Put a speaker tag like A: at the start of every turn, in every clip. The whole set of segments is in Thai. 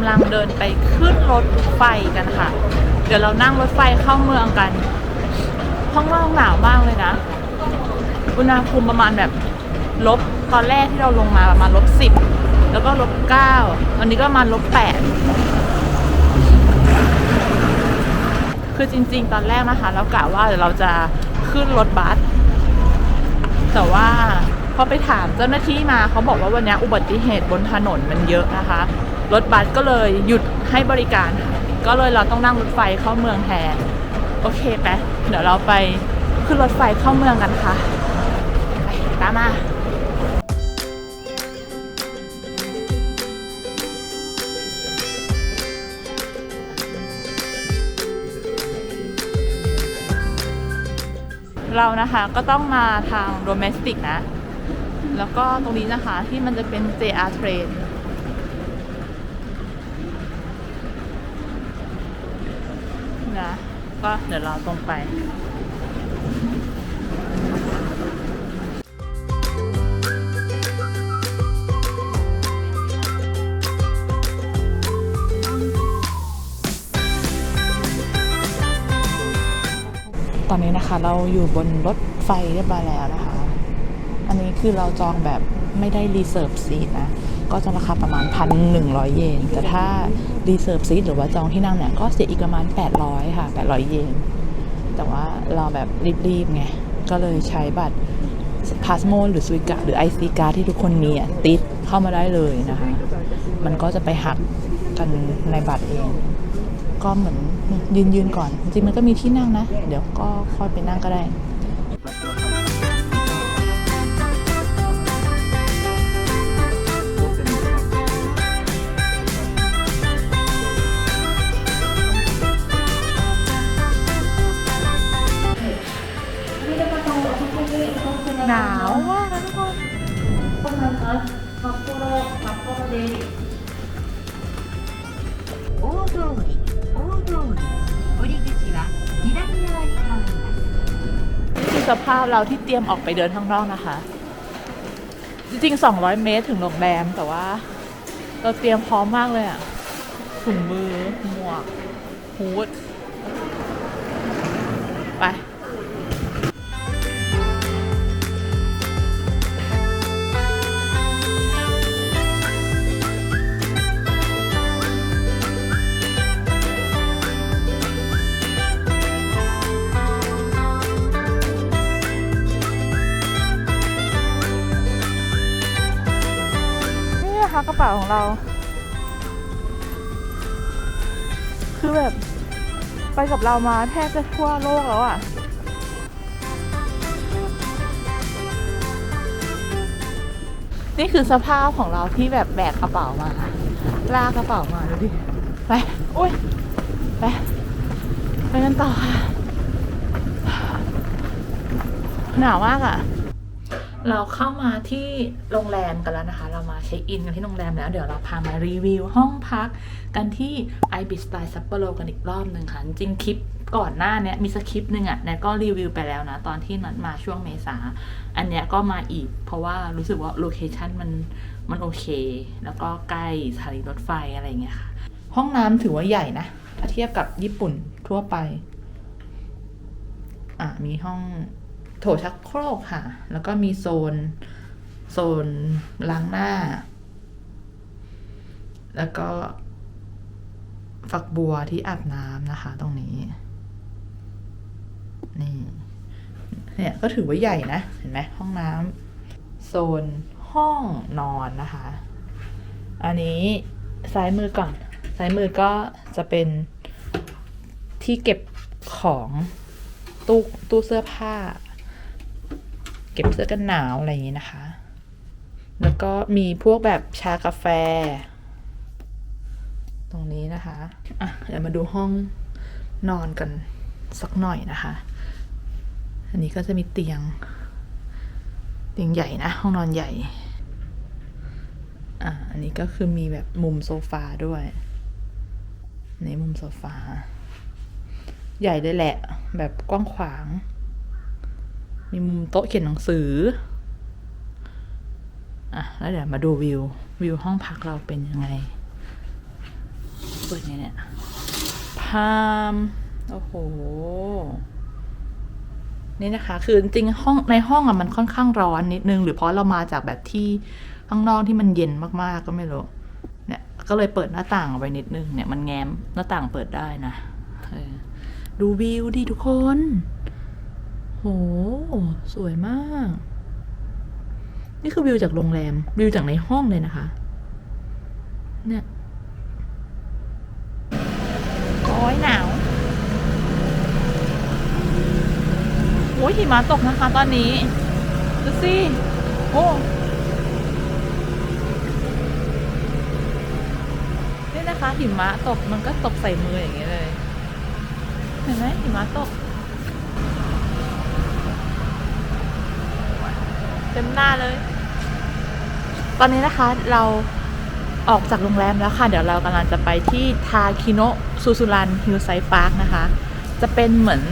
A: ำลังเดินไปขึ้นรถไฟกันค่ะ เดี๋ยวเรานั่งรถไฟเข้าเมืองกัน ห้องนอกหนาวมากเลยนะ อุณหภูมิประมาณแบบลบตอนแรกที่เราลงมาประมาณลบสิบแล้วก็ลบเก้าตอนนี้ก็ประมาณลบแปดคือจริง ๆ ตอนแรกนะคะเรากะว่าเดี๋ยวเราจะขึ้นรถบัสแต่ว่าพอไปถามเจ้าหน้าที่มาเขาบอกว่าวันนี้อุบัติเหตุบนถนนมันเยอะนะคะ รถบัสก็เลยหยุดให้บริการก็เลยเราต้องนั่งรถไฟเข้าเมืองแทน โอเคไปเดี๋ยวเราไปขึ้นรถไฟเข้าเมืองกันค่ะไปตามมาเรานะคะก็ต้องมาทางโ o เมสติกนะ แล้วก็ตรงนี้นะคะที่มันจะเป็น JR Train นะ ก็เดี๋ยวเราตรงไปตอนนี้นะคะเราอยู่บนรถไฟเรียบร้อยแล้วนะคะ อันนี้คือเราจองแบบไม่ได้รีเซิร์ฟซีทนะ ก็จะราคาประมาณพันหนึ่งร้อยเยน แต่ถ้ารีเซิร์ฟซีทหรือว่าจองที่นั่งเนี่ยก็เสียอีกประมาณ 800 ค่ะ 800 เยน แต่ว่าเราแบบรีบๆไง ก็เลยใช้บัตรพาสโมหรือซุยกะหรือไอซีการที่ทุกคนมีอะติดเข้ามาได้เลยนะคะ มันก็จะไปหักกันในบัตรเอง ก็เหมือนยืนยืนๆก่อน จริงมันก็มีที่นั่งนะ เดี๋ยวก็ค่อยไปนั่งก็ได้ เราที่เตรียมออกไปเดินข้างนอกนะคะ จริงๆ 200 เมตรถึงโรงแรมแต่ว่า เราเตรียมพร้อมมากเลยอะถุงมือ หมวกฮูดไป กับเรามาแทบจะทั่วโลกแล้วอะ่ะนี่คือสภาพของเราที่แบบแบกกระเป๋ามา ลากกระเป๋ามาดูดิ ไป อุ้ย ไป ไปกันต่อค่ะ หนาวมากอะ เราเข้ามาที่โรงแรมกันแล้วนะคะ เรามาเช็คอินกันที่โรงแรมแล้ว เดี๋ยวเราพามารีวิวห้องพัก กันที่ i b i s t y ซัปโปโรกันอีกรอบหนึ่งค่ะ จริงคลิปก่อนหน้าเนี้ยมีสคริปต์หนึ่งอะแนทก็รีวิวไปแล้วนะ ตอนที่นัดมาช่วงเมษา อันเนี้ยก็มาอีก เพราะว่ารู้สึกว่าโลเคชันมันมันโอเค แล้วก็ใกล้สถานีรถไฟอะไรเงี้ยค่ะ ห้องน้ำถือว่าใหญ่นะถ้าเทียบกับญี่ปุ่นทั่วไป อะมีห้อง โถชักโครกค่ะ แล้วก็มีโซน โซนล้างหน้า แล้วก็ฝักบัวที่อาบน้ำนะคะ ตรงนี้ นี่ เนี่ยก็ถือว่าใหญ่นะ เห็นไหมห้องน้ำโซนห้องนอนนะคะ อันนี้ซ้ายมือก่อน ซ้ายมือก็จะเป็นที่เก็บของตู้ตู้เสื้อผ้า ก็บเสื้อกันหนาวอะไรอย่างนี้นะคะ แล้วก็มีพวกแบบชากาแฟ ตรงนี้นะคะ อะเดี๋ยวมาดูห้องนอนกันสักหน่อยนะคะ อันนี้ก็จะมีเตียง เตียงใหญ่นะ ห้องนอนใหญ่ อะอันนี้ก็คือมีแบบมุมโซฟาด้วยในมุมโซฟา ใหญ่เลยแหละ แบบกว้างขวาง มีมุมโต๊ะเขียนหนังสือ อะ แล้วเดี๋ยวมาดูวิว วิวห้องพักเราเป็นยังไง เปิดไงเนี่ย พาม โอ้โห นี่นะคะ คือจริงๆห้องในห้องอะมันค่อนข้างร้อนนิดนึง หรือเพราะเรามาจากแบบที่ข้างนอกที่มันเย็นมากๆก็ไม่รู้ เนี่ย ก็เลยเปิดหน้าต่างเอาไว้นิดนึง เนี่ยมันแง้มหน้าต่างเปิดได้นะเออดูวิวดิทุกคน โห สวยมาก นี่คือวิวจากโรงแรม วิวจากในห้องเลยนะคะ เนี่ยโอ้ยหนาวโอ้ยหิมะตกนะคะตอนนี้ ดูสิ โอ้นี่นะคะหิมะตกมันก็ตกใส่มืออย่างนี้เลย เห็นไหมหิมะตก ต็มหน้าเลย ตอนนี้นะคะเราออกจากโรงแรมแล้วค่ะ เดี๋ยวเรากำลังจะไปที่ทาคิโนะซูซูรันฮิลไซด์พาร์คนะคะ จะเป็นเหมือน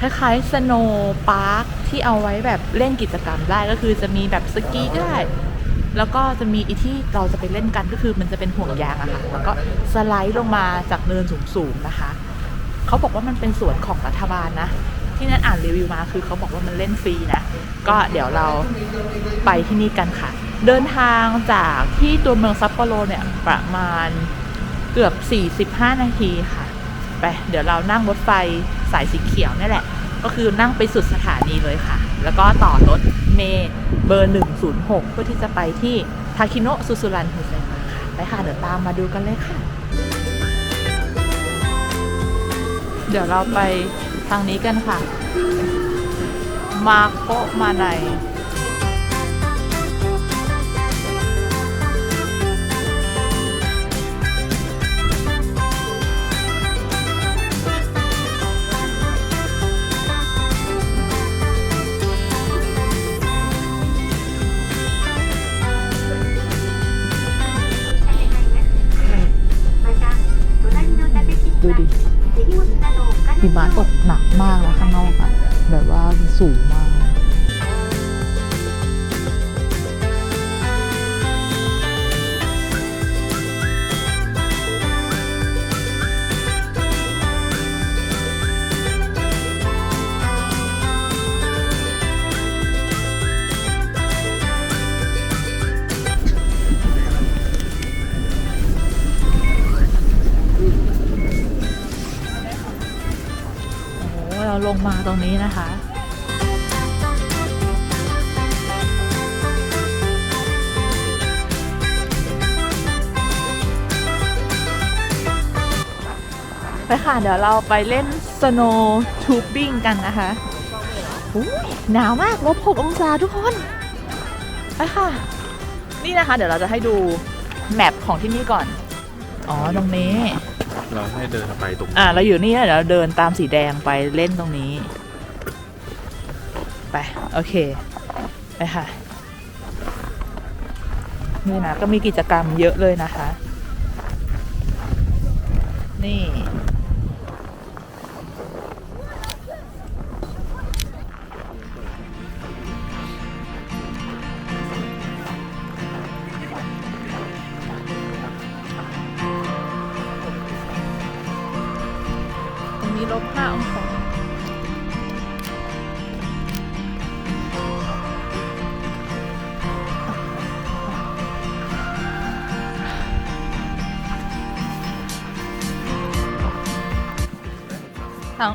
A: คล้ายๆสโนว์พาร์คที่เอาไว้แบบเล่นกิจกรรมได้ก็คือจะมีแบบสกีก็ได้ แล้วก็จะมีอีที่เราจะไปเล่นกันก็คือมันจะเป็นห่วงยางอะค่ะ แล้วก็สไลด์ลงมาจากเนินสูงๆนะคะ เขาบอกว่ามันเป็นสวนของรัฐบาลนะ ที่นั่นอ่านรีวิวมาคือเขาบอกว่ามันเล่นฟรีนะ ก็เดี๋ยวเราไปที่นี่กันค่ะ เดินทางจากที่ตัวเมืองซัปโปโรเนี่ยประมาณเกือบ 45 นาทีค่ะ ไป เดี๋ยวเรานั่งรถไฟสายสีเขียวนี่แหละ ก็คือนั่งไปสุดสถานีเลยค่ะ แล้วก็ต่อรถเมย์เบอร์ 106 เพื่อที่จะไปที่ทาคิโนะซูซูรันฮูเซนค่ะไปค่ะ เดี๋ยวตามมาดูกันเลยค่ะ เดี๋ยวเราไป ทางนี้กันค่ะ มาโกมาใน แบบว่าสูงมากโอ้เราลงมาตรงนี้นะคะ ไปค่ะ เดี๋ยวเราไปเล่น snow tubing กันนะคะอุ๊ยหนาวมากลบหกองศาทุกคนไปค่ะ นี่นะคะ เดี๋ยวเราจะให้ดูแมปของที่นี่ก่อน อ๋อตรงนี้
B: เราให้เดินไปตรง
A: อ่าเราอยู่นี่นะเดี๋ยวเราเดินตามสีแดงไปเล่นตรงนี้ ไป โอเค ไปค่ะ นี่นะ ก็มีกิจกรรมเยอะเลยนะคะ นี่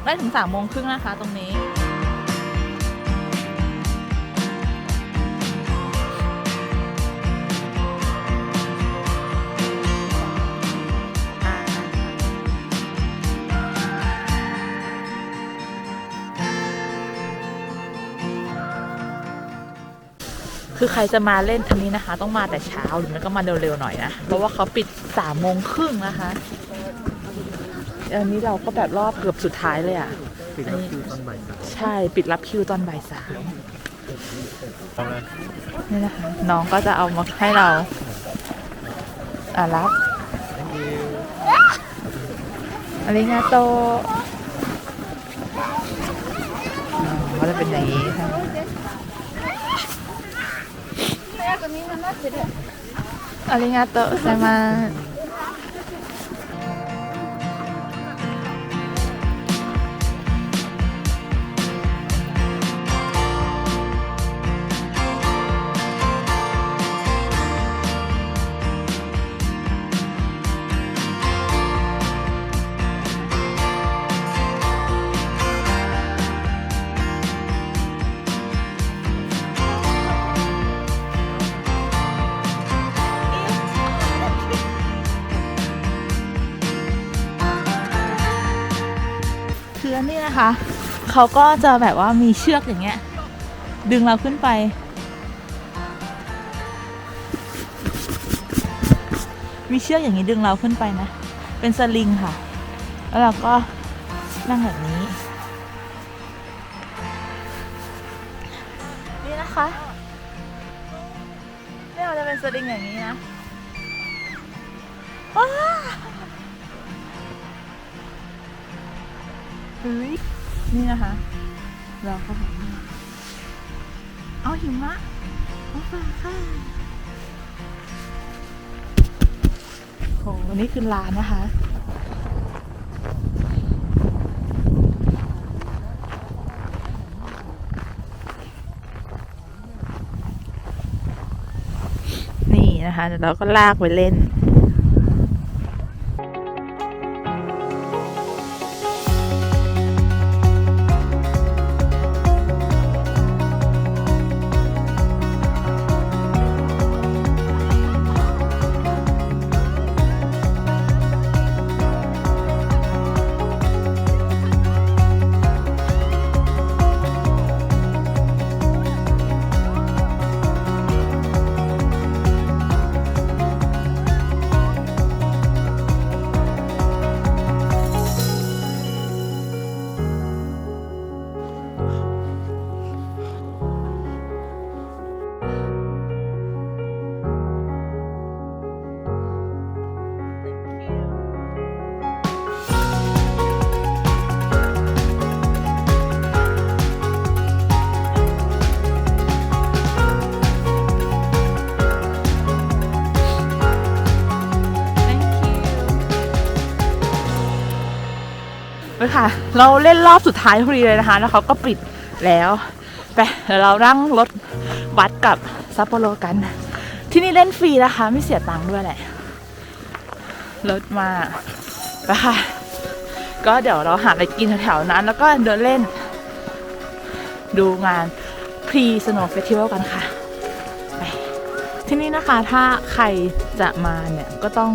A: ได้ถึงสามโมงครึ่งนะคะตรงนี้ คือใครจะมาเล่นอันนี้นะคะ ต้องมาแต่เช้าหรือไม่ก็มาเร็วๆหน่อยนะ เพราะว่าเขาปิดสามโมงครึ่งนะคะ อันนี้เราก็แบบรอบเกือบสุดท้ายเลยอะ
B: ปิดรับคิวตอนบ่ายสาม
A: ใช่ปิดรับคิวตอนบ่ายสามนี่นะคะน้องก็จะเอามาให้เรา อ่ารับอาริงาโตก็จะเป็นอย่างนี้ค่ะอาริงาโตใช่ไหม นะคะ เขาก็จะแบบว่ามีเชือกอย่างเงี้ย ดึงเราขึ้นไป มีเชือกอย่างนี้ดึงเราขึ้นไปนะ เป็นสลิงค่ะ แล้วเราก็นั่งแบบนี้ นี่นะคะเนี่ยมันจะเป็นสลิงอย่างนี้นะ นี่นะคะ เราก็แบบเอาหิมะมาฝาค่ะโหวันนี้คือร้านนะคะนี่นะคะเดี๋ยวเราก็ลากไปเล่น ไปค่ะ เราเล่นรอบสุดท้ายพอดีเลยนะคะ แล้วเขาก็ปิดแล้วไปเดี๋ยวเรานั่งรถบัสกับซัปโปโรกัน ที่นี่เล่นฟรีนะคะ ไม่เสียตังค์ด้วยแหละรถมาไปค่ะ ก็เดี๋ยวเราหาอะไรกินแถวๆนั้น แล้วก็เดินเล่น ดูงาน Pre Snow Festival กันค่ะ ไป ที่นี่นะคะถ้าใครจะมาเนี่ย ก็ต้อง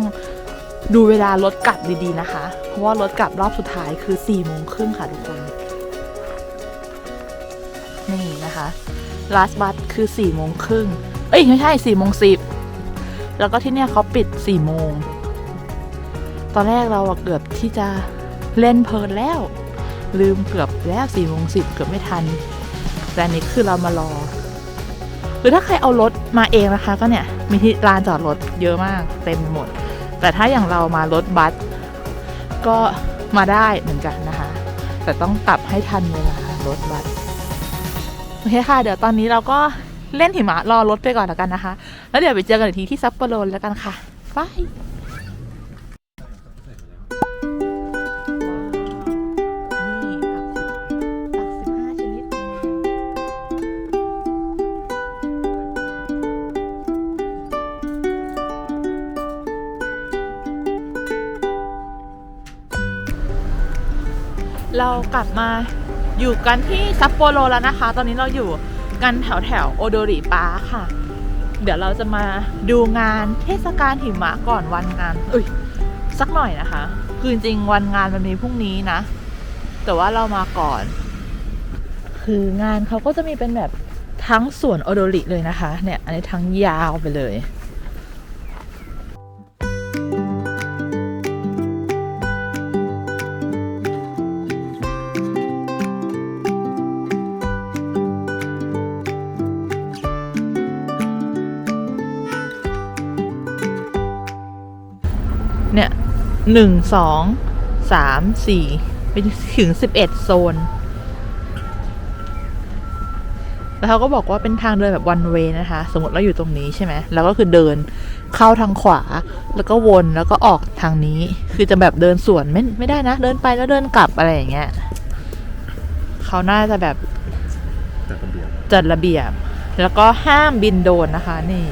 A: ดูเวลารถกลับดีๆนะคะ เพราะว่ารถกลับรอบสุดท้ายคือ4ี่โมงครึ่งค่ะทุกคน นี่นะคะ last bus คือ4ี่โมงครึ่งเอ้ยไม่ใช่4ี่โมงสิบแล้วก็ที่เนี่ยเขาปิด4ี่โมง ตอนแรกเราเกือบที่จะเล่นเพลินแล้ว ลืมเกือบแล้ว4ี่โมงสิบเกือบไม่ทัน แต่นี้คือเรามารอ หรือถ้าใครเอารถมาเองนะคะ ก็เนี่ยมีที่ลานจอดรถเยอะมากเต็มไปหมด แต่ถ้าอย่างเรามารถบัสก็มาได้เหมือนกันนะคะ แต่ต้องกลับให้ทันเวลารถบัสโอเคค่ะ เดี๋ยวตอนนี้เราก็เล่นหิมะรอรถไปก่อนแล้วกันนะคะ แล้วเดี๋ยวไปเจอกันอีกทีที่ซัปโปโรแล้วกันค่ะบาย เรากลับมาอยู่กันที่ซัปโปโรแล้วนะคะ ตอนนี้เราอยู่กันแถวแถวโอโดริปาร์คค่ะ เดี๋ยวเราจะมาดูงานเทศกาลหิมะก่อนวันงานเอ้ยสักหน่อยนะคะ คือจริงวันงานมันมีพรุ่งนี้นะ แต่ว่าเรามาก่อน คืองานเขาก็จะมีเป็นแบบทั้งสวนโอโดริเลยนะคะ เนี่ย อันนี้ทั้งยาวไปเลย เนี่ยหนึ่งสองสามสี่ไปถึงสิบเอ็ดโซน แล้วเขาก็บอกว่าเป็นทางเดินแบบ one way นะคะ สมมติเราอยู่ตรงนี้ใช่ไหมแล้วก็คือเดินเข้าทางขวา แล้วก็วนแล้วก็ออกทางนี้ คือจะแบบเดินสวนไม่ไม่ได้นะ เดินไปแล้วเดินกลับอะไรอย่างเงี้ยเขาน่าจะแบบ
B: แต่คนเดียว
A: จัดระเบียบ แล้วก็ห้ามบินโดรนนะคะนี่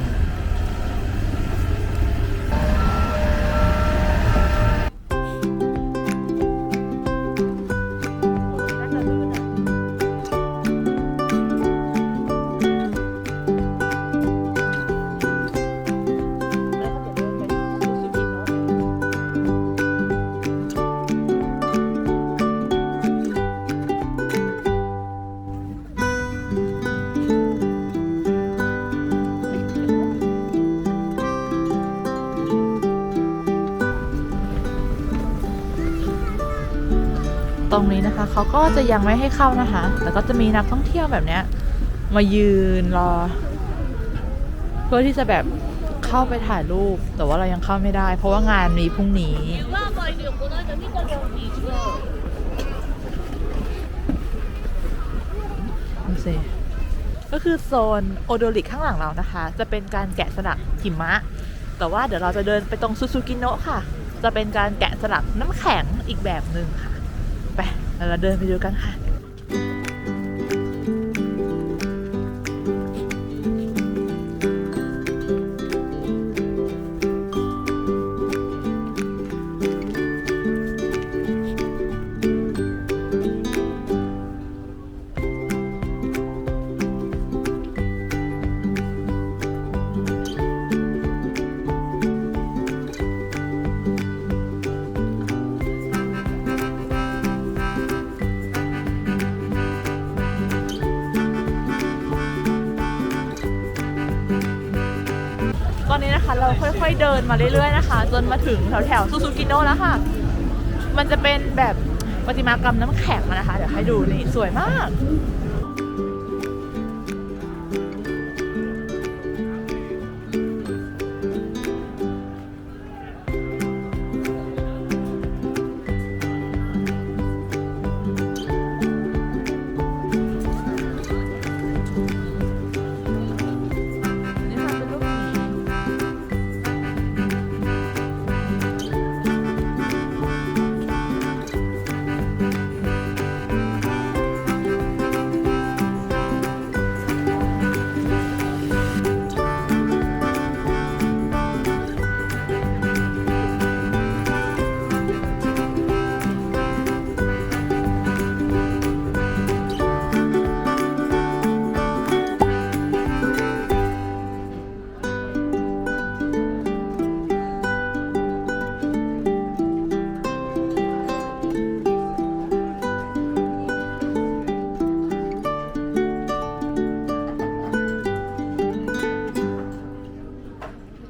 A: เขาก็จะยังไม่ให้เข้านะคะ แต่ก็จะมีนักท่องเที่ยวแบบเนี้ยมายืนรอ เพื่อที่จะแบบเข้าไปถ่ายรูป แต่ว่าเรายังเข้าไม่ได้ เพราะว่างานมีพรุ่งนี้ ดูสิก็คือโซนโอโดริกข้างหลังเรานะคะ จะเป็นการแกะสลักหิมะ แต่ว่าเดี๋ยวเราจะเดินไปตรงซูซูกิโนะค่ะ จะเป็นการแกะสลักน้ำแข็งอีกแบบหนึ่งค่ะ แล้วเราเดินไปดูกันค่ะ อยๆเดินมาเรื่อยๆนะคะ จนมาถึงแถวๆซูซูกิโนะแล้วค่ะ มันจะเป็นแบบประติมากรรมน้ำแข็งนะคะ เดี๋ยวให้ดูนี่สวยมาก